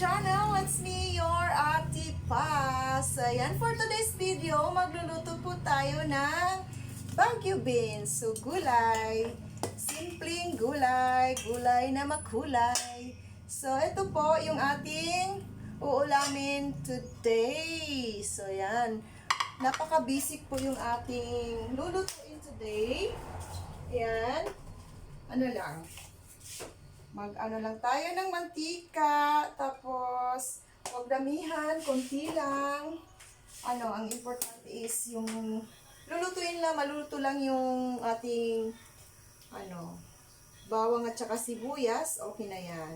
channel! It's me, your Ate Paz. Ayan, for today's video, magluluto po tayo ng Baguio beans. So, gulay. Simpleng gulay. Gulay na makulay. So, ito po yung ating uulamin today. So, yan. Napaka-basic po yung ating lulutuin today. Yan. Ano lang, mag ano lang tayo ng mantika, tapos huwag damihan, konti lang. Ano, ang importante is yung lulutuin lang, maluluto lang yung ating ano, bawang at saka sibuyas, okay na yan.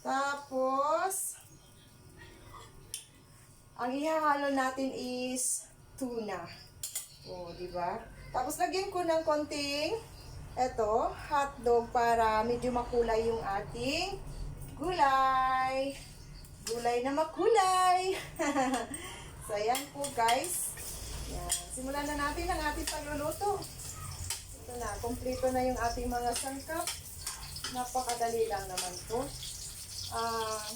Tapos, ang ihahalo natin is tuna. O, di ba? Tapos lagyan ko ng konting eto, hotdog para medyo makulay yung ating gulay. Gulay na makulay. so, ayan po guys. Yan. Simulan na natin ang ating pagluluto. Ito na, kompleto na yung ating mga sangkap. Napakadali lang naman to. Ah,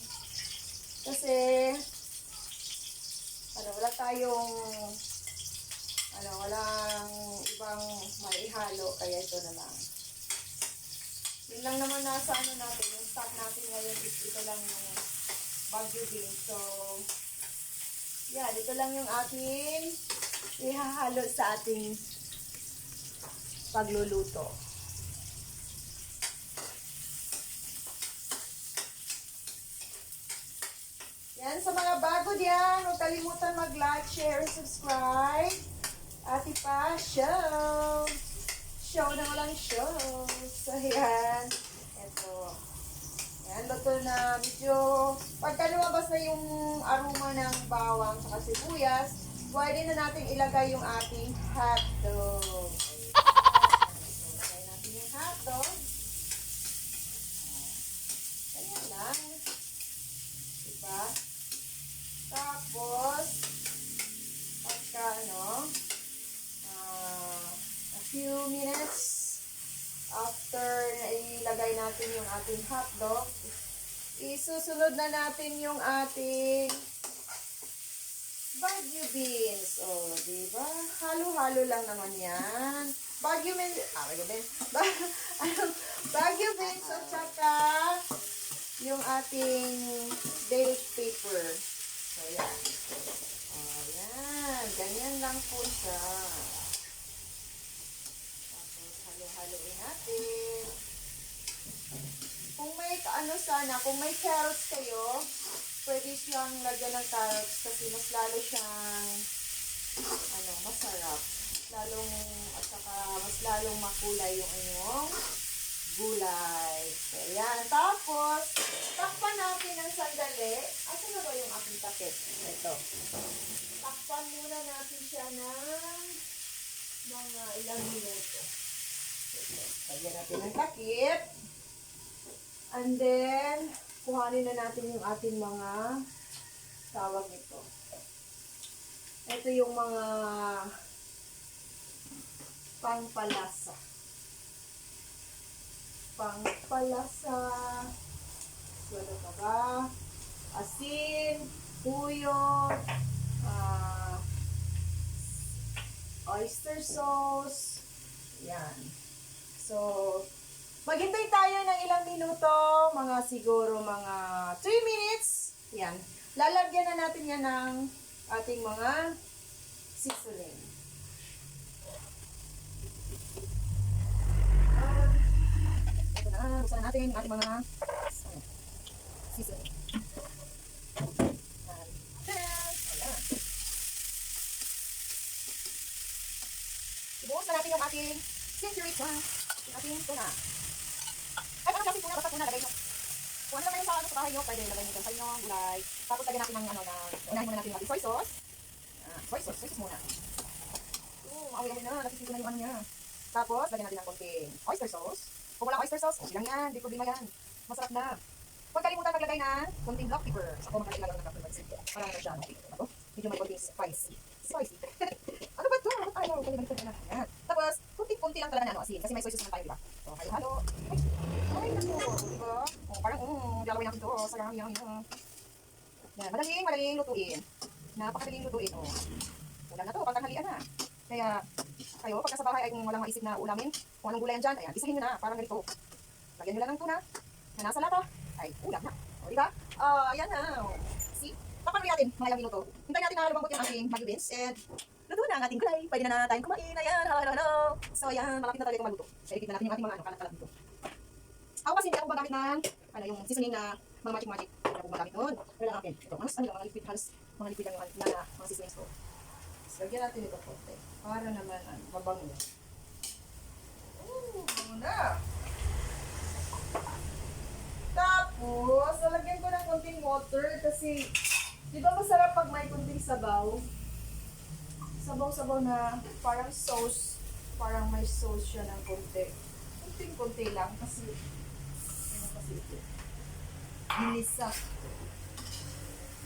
kasi, ano, wala tayong ano, walang ibang maihalo, kaya ito na lang. Yun lang naman nasa ano natin, yung stock natin ngayon is ito lang yung Baguio beans. So, yeah, dito lang yung ating ihahalo sa ating pagluluto. Yan, sa mga bago diyan, huwag kalimutan mag-like, share, subscribe. Show! Show na walang show. So, yan. Ito. Yan, luto na. Medyo, pagka lumabas na yung aroma ng bawang sa sibuyas, pwede na natin ilagay yung ating hotdog. Ayan. So, lagay natin yung hotdog. Ganyan lang. Diba? Tapos, pagka ano, ah, a few minutes after na ilagay yung ating hotdog, isusunod na natin yung ating Baguio beans. O, oh, di ba? Halo-halo lang naman yan. Baguio beans, ah, Baguio beans. Ba, Baguio beans at saka yung ating bell pepper. So, yan. O, yan. Ganyan lang po siya. Tapos, halo-haloin natin. Kung may, ano sana, kung may carrots kayo, pwede siyang lagyan ng carrots kasi mas lalo siyang, ano, masarap. Lalong, at saka, mas lalong makulay yung inyong gulay. So, yan. Tapos, takpan natin ng sandali. Asa na ba yung aking takip? Ito. Takpan muna natin siya ng mga ilang minuto. Lagyan natin ng takip. And then, kuhanin na natin yung ating mga tawag nito. Ito yung mga pangpalasa. Pangpalasa. Ano pa ba? Asin, tuyo, ah, oyster sauce. Yan. So, maghintay tayo ng ilang minuto, mga siguro mga 3 minutes. Yan. Lalagyan na natin yan ng ating mga seasoning. Ah, ito na, buksan na natin ating mga ano. Wala. Ibuhos na natin yung ating sinturica. Yung ating tuna. Ay, parang klaseng tuna, basta tuna, lagay nyo. Kung ano naman yung sa, ano, sa bahay nyo, pwede lagay nyo sa inyong gulay. Tapos lagyan natin ng ano na, unahin muna natin yung soy sauce. Ah, soy sauce, soy sauce muna. Oo, maawi na, nasisito na yung ano niya. Tapos, lagyan natin ng konting oyster sauce. Kung wala oyster sauce, okay lang yan, di problema yan. Masarap na. Huwag kalimutan maglagay ng konting black pepper. Ako maglagay lang ng black pepper. Para na siya, okay. Ito, medyo may konting spicy. Spicy. ano ba ito? Ano? Kaya ganito na. Yan. Tapos, kunting-kunti lang talaga na ano, asin. Kasi may soy sauce naman tayo, di ba? So, halo-halo. Ay? Oh, parang, um, lalawin natin ito. Sayang, yang, yang. Yan, madaling, madaling lutuin. Napakadaling lutuin, oh. Ulam na to, pagtanghalian na. Kaya, kayo, pag nasa bahay ay kung walang maisip na ulamin, kung anong gulay yan dyan, ayan, isahin nyo na, parang ganito. Lagyan nyo lang ng tuna, na nasa lata, ay, ulam na. O, di ba? Ah, ayan na. See? Papanuloy natin, mga ilang minuto. Hintayin natin na lumambot yung ating bagyo beans, and luto na ang ating gulay. Pwede na na tayong kumain, ayan, hello, hello. So, ayan, malapit na talaga itong maluto. So, ikit na natin yung ating mga ano, kalat-kalat dito. Ako kasi hindi ako gumagamit ng, ano, yung seasoning na mga magic-magic. Hindi ako gumagamit nun. Pero lang akin. Ito, halos, ano lang, mga liquid, halos, mga liquid lang yung na, mga seasonings ko. Lagyan natin ito konti. Para naman, ano, mabango. Ooh, bango na. Tapos, lalagyan ko ng konting water kasi, di ba masarap pag may konting sabaw? Sabaw-sabaw na parang sauce. Parang may sauce siya ng konti. Konting-konti lang kasi? Ginisa.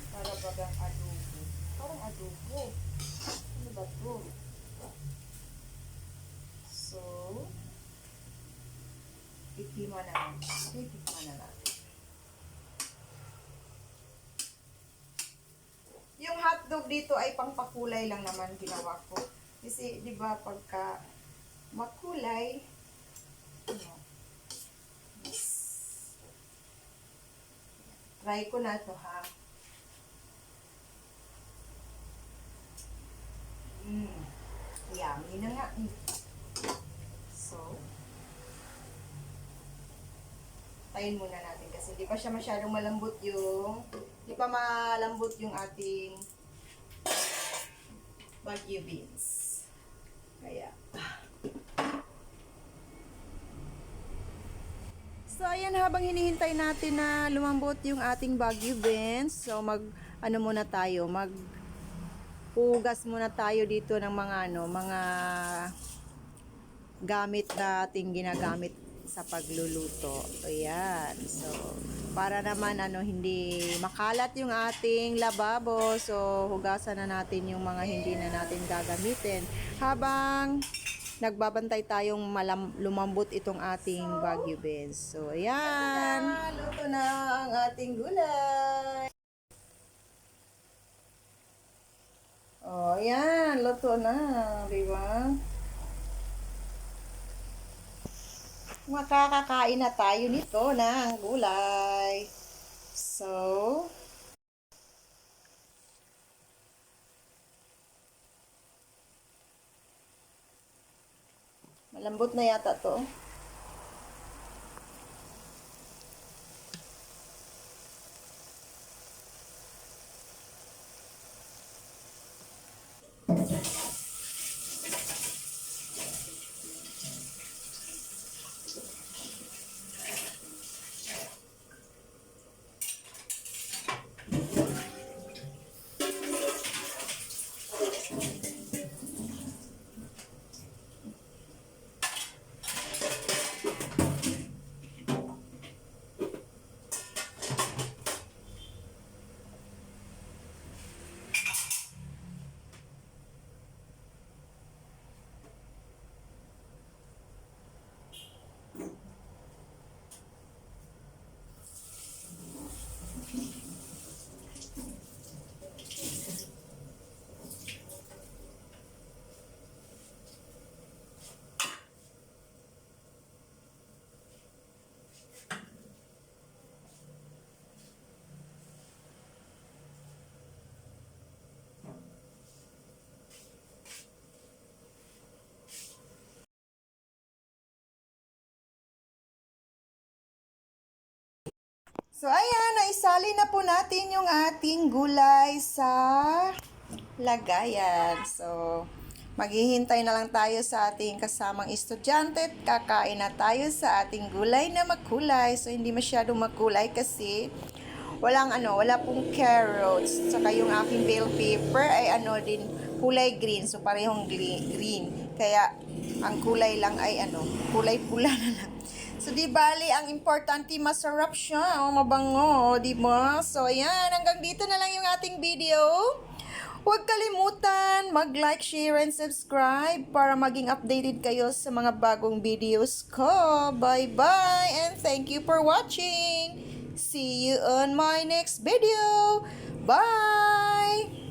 Para bagang adobo. Parang adobo. Ano ba to? So, tikiman na natin. Okay, tikiman na natin. Yung hotdog dito ay pangpakulay lang naman ginawa ko. Kasi, di ba, pagka makulay, ano, yes. Try ko na to ha. Mm. Yummy na nga. eh. So, tayin muna natin kasi di pa siya masyadong malambot yung di pa malambot yung ating Baguio beans. Kaya, So, ayan, habang hinihintay natin na lumambot yung ating Baguio beans, so mag, ano muna tayo, mag, hugas muna tayo dito ng mga, ano, mga gamit na ating ginagamit sa pagluluto. Ayan. So, para naman ano hindi makalat yung ating lababo. So, hugasan na natin yung mga hindi na natin gagamitin. Habang nagbabantay tayong malam, lumambot itong ating Baguio beans. So, ayan. Luto na ang ating gulay. Oh, ayan. Luto na. Di ba? Makakakain na tayo nito ng gulay. So, malambot na yata to. So, ayan, naisali na po natin yung ating gulay sa lagayan. So, maghihintay na lang tayo sa ating kasamang estudyante at kakain na tayo sa ating gulay na makulay. So, hindi masyadong makulay kasi walang ano, wala pong carrots. Saka yung aking bell pepper ay ano din, kulay green. So, parehong gre- green. Kaya, ang kulay lang ay ano, kulay pula na lang. So, di bali, ang importante, masarap siya. O, mabango, di ba? So, ayan, hanggang dito na lang yung ating video. Huwag kalimutan mag-like, share, and subscribe para maging updated kayo sa mga bagong videos ko. Bye-bye, and thank you for watching. See you on my next video. Bye!